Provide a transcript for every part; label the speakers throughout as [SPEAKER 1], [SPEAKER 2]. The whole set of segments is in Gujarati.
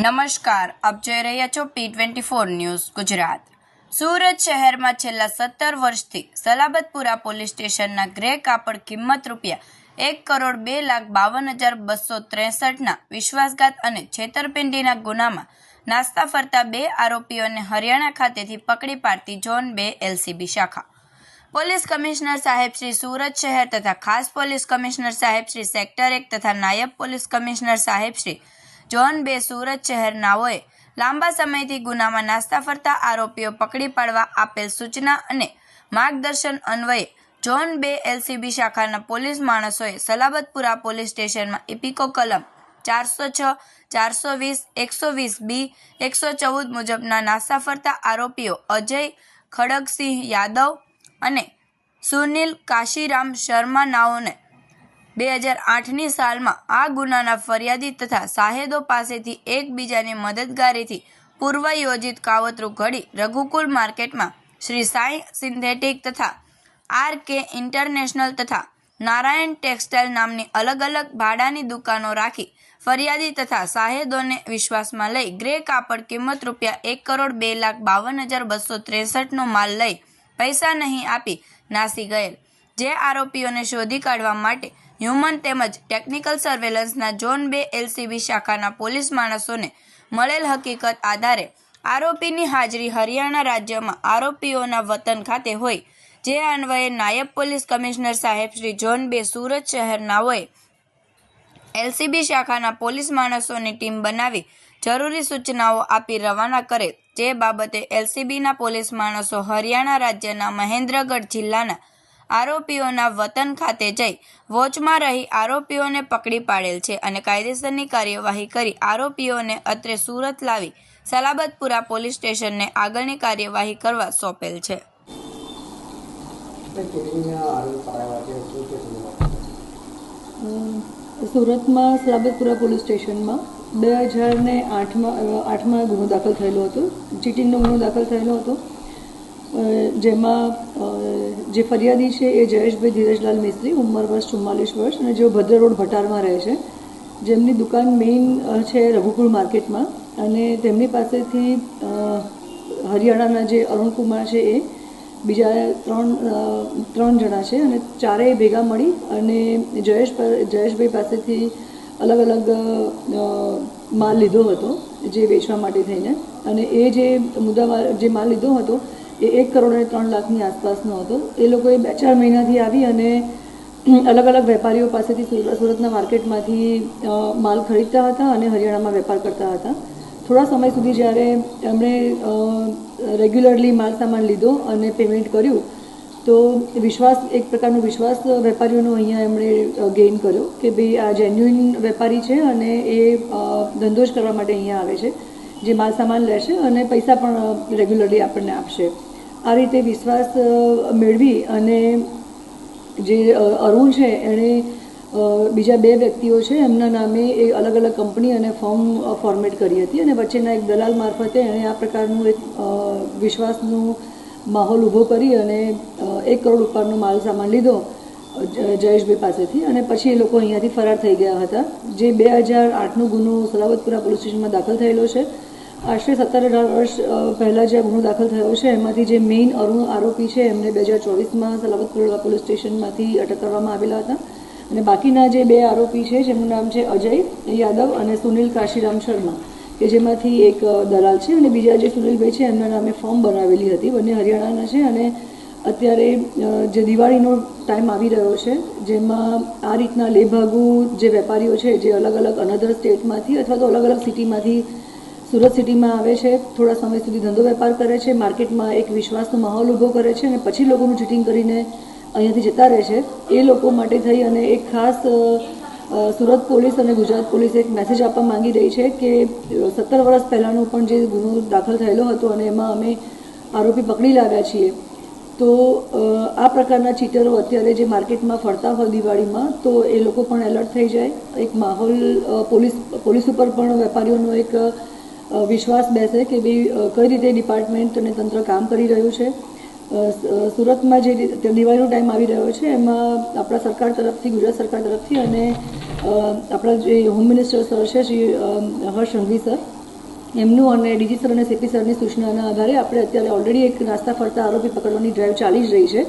[SPEAKER 1] નમસ્કાર, આપ જોઈ રહ્યા છો P twenty four news Gujarat. Surat શહેરમાં છેલ્લા સત્તર વર્ષથી સલાબતપુરા પોલીસ સ્ટેશનના ગ્રે કાપડ કિંમત રૂપિયા એક કરોડ બે લાખ બાવન હજાર બસો ત્રેસઠના વિશ્વાસઘાત અને છેતરપિંડીના ગુનામાં નાસ્તા ફરતા બે આરોપીઓને હરિયાણા ખાતેથી પકડી પાડતી ઝોન બે એલસીબી શાખા. પોલીસ કમિશનર સાહેબ શ્રી સુરત શહેર તથા ખાસ પોલીસ કમિશનર સાહેબ શ્રી સેક્ટર એક તથા નાયબ પોલીસ કમિશનર સાહેબ શ્રી ઝોન બે સુરત શહેરનાઓએ લાંબા સમયથી ગુનામાં નાસ્તા ફરતા આરોપીઓ પકડી પાડવા આપેલ સૂચના અને માર્ગદર્શન અન્વયે જોન બે એલસીબી શાખાના પોલીસ માણસોએ સલાબતપુરા પોલીસ સ્ટેશનમાં ઇપિકો કલમ ચારસો છ, ચારસો વીસ, એકસો વીસ બી, એકસો ચૌદ મુજબના નાસ્તા ફરતા આરોપીઓ અજય ખડગસિંહ યાદવ અને સુનિલ કાશીરામ શર્મા નાઓને બે હજાર આઠની સાલમાં આ ગુનાના ફરિયાદી તથા સાહેદો પાસેથી એકબીજાની મદદગારીથી પૂર્વયોજિત કાવતરું ઘડી રઘુકુલ માર્કેટમાં શ્રી સાઈ સિન્થેટિક તથા આર કે ઇન્ટરનેશનલ તથા નારાયણ ટેક્સટાઇલ નામની અલગ અલગ ભાડાની દુકાનો રાખી ફરિયાદી તથા સાહેદોને વિશ્વાસમાં લઈ ગ્રે કાપડ કિંમત રૂપિયા એક કરોડ બે લાખ બાવન હજાર બસો ત્રેસઠનો માલ લઈ પૈસા નહીં આપી નાસી ગયેલ. જે આરોપીઓને શોધી કાઢવા માટે હ્યુમન તેમજ ટેકનિકલ સર્વેલન્સના ઝોન બે એલસીબી શાખાના પોલીસ માણસોને મળેલ હકીકત આધારે આરોપીની હાજરી હરિયાણા રાજ્યમાં આરોપીઓના વતન ખાતે હોય, જે અન્વયે નાયબ પોલીસ કમિશનર સાહેબ શ્રી ઝોન બે સુરત શહેરનાઓએ એલસીબી શાખાના પોલીસ માણસોની ટીમ બનાવી જરૂરી સૂચનાઓ આપી રવાના કરે, જે બાબતે એલસીબીના પોલીસ માણસો હરિયાણા રાજ્યના મહેન્દ્રગઢ જિલ્લાના આરોપીઓના વતન ખાતે જઈ વોચમાં રહી આરોપીઓને પકડી પાડેલ છે અને કાયદેસરની કાર્યવાહી કરી આરોપીઓને અત્રે સુરત લાવી સલાબતપુરા પોલીસ સ્ટેશનને આગળની કાર્યવાહી કરવા સોંપેલ છે.
[SPEAKER 2] સુરતમાં સલાબતપુરા પોલીસ સ્ટેશનમાં બે હજાર ને આઠમાં આઠમાં ગુનો દાખલ થયેલો હતો. ચીટિંગનો ગુનો દાખલ થયેલો હતો. જેમાં જે ફરિયાદી છે એ જયેશભાઈ ધીરજલાલ મિસ્ત્રી, ઉંમર વર્ષ ચુમ્માલીસ વર્ષ અને જેઓ ભદ્ર રોડ ભટારમાં રહે છે. જેમની દુકાન મેઇન છે રઘુકુળ માર્કેટમાં અને તેમની પાસેથી હરિયાણાના જે અરુણકુમાર છે એ બીજા ત્રણ ત્રણ જણા છે અને ચારેય ભેગા મળી અને જયેશ, જયેશભાઈ પાસેથી અલગ અલગ માલ લીધો હતો જે વેચવા માટે થઈને. અને એ જે મુદ્દામાં જે માલ લીધો હતો એ એક કરોડ અને ત્રણ લાખની આસપાસનો હતો એ લોકોએ બે ચાર મહિનાથી આવી અને અલગ અલગ વેપારીઓ પાસેથી સુરત સુરતના માર્કેટમાંથી માલ ખરીદતા હતા અને હરિયાણામાં વેપાર કરતા હતા. થોડા સમય સુધી જ્યારે એમણે રેગ્યુલરલી માલ સામાન લીધો અને પેમેન્ટ કર્યું, તો વિશ્વાસ, એક પ્રકારનો વિશ્વાસ વેપારીઓનો અહીંયા એમણે ગેઇન કર્યો કે ભાઈ આ જેન્યુઇન વેપારી છે અને એ ધંધો જ કરવા માટે અહીંયા આવે છે, જે માલ સામાન લેશે અને પૈસા પણ રેગ્યુલરલી આપણને આપશે. આ રીતે વિશ્વાસ મેળવી અને જે અરુણ છે, એણે બીજા બે વ્યક્તિઓ છે, એમના નામે એ અલગ અલગ કંપની અને ફોર્મ ફોર્મેટ કરી હતી અને વચ્ચેના એક દલાલ મારફતે એણે આ પ્રકારનું એક વિશ્વાસનું માહોલ ઊભો કરી અને એક કરોડ ઉપરનો માલ સામાન લીધો જયેશભાઈ પાસેથી અને પછી એ લોકો અહીંયાથી ફરાર થઈ ગયા હતા, જે બે હજાર આઠનો ગુનો સલાવતપુરા પોલીસ સ્ટેશનમાં દાખલ થયેલો છે. આશરે સત્તર અઢાર વર્ષ પહેલાં જે ગુનો દાખલ થયો છે, એમાંથી જે મેઇન અરુણ આરોપી છે, એમને બે હજાર ચોવીસમાં સલાવતપુરા પોલીસ સ્ટેશનમાંથી અટક કરવામાં આવેલા હતા. અને બાકીના જે બે આરોપી છે, જેમનું નામ છે અજય યાદવ અને સુનિલ કાશીરામ શર્મા, કે જેમાંથી એક દલાલ છે અને બીજા જે સુનિલભાઈ છે, એમના નામે ફોર્મ બનાવેલી હતી. બંને હરિયાણાના છે અને અત્યારે જે દિવાળીનો ટાઈમ આવી રહ્યો છે, જેમાં આ રીતના લેભાગુ જે વેપારીઓ છે, જે અલગ અલગ અનધર સ્ટેટમાંથી અથવા તો અલગ અલગ સિટીમાંથી સુરત સિટીમાં આવે છે, થોડા સમય સુધી ધંધો વેપાર કરે છે, માર્કેટમાં એક વિશ્વાસનો માહોલ ઊભો કરે છે અને પછી લોકોનું ચીટિંગ કરીને અહીંયાથી જતા રહે છે. એ લોકો માટે થઈ અને એક ખાસ સુરત પોલીસ અને ગુજરાત પોલીસ એક મેસેજ આપવા માંગી રહી છે કે સત્તર વર્ષ પહેલાંનો પણ જે ગુનો દાખલ થયેલો હતો અને એમાં અમે આરોપી પકડી લાવ્યા છીએ, તો આ પ્રકારના ચીટરો અત્યારે જે માર્કેટમાં ફરતા હોય દિવાળીમાં, તો એ લોકો પણ એલર્ટ થઈ જાય. એક માહોલ પોલીસ પોલીસ ઉપર પણ વેપારીઓનો એક વિશ્વાસ બેસે કે ભાઈ કઈ રીતે ડિપાર્ટમેન્ટ અને તંત્ર કામ કરી રહ્યું છે. સુરતમાં જે દિવાળીનો ટાઈમ આવી રહ્યો છે, એમાં આપણા સરકાર તરફથી, ગુજરાત સરકાર તરફથી અને આપણા જે હોમ મિનિસ્ટર સર છે, શ્રી હર્ષ સંઘવી સર એમનું અને ડીજી સર અને સીપી સરની સૂચનાના આધારે આપણે અત્યારે ઓલરેડી એક નાસ્તા ફરતા આરોપી પકડવાની ડ્રાઈવ ચાલી જ રહી છે.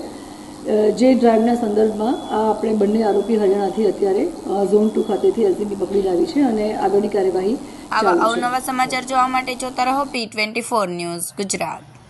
[SPEAKER 2] જે ડ્રાઈવના સંદર્ભમાં આ આપણે બંને આરોપી હરિયાણાથી અત્યારે ઝોન ટુ ખાતેથી એલસીબી પકડી લાવી છે અને આગળની કાર્યવાહી
[SPEAKER 1] આવા અવનવા સમાચાર જોવા માટે જોતા રહો P twenty four news Gujarat.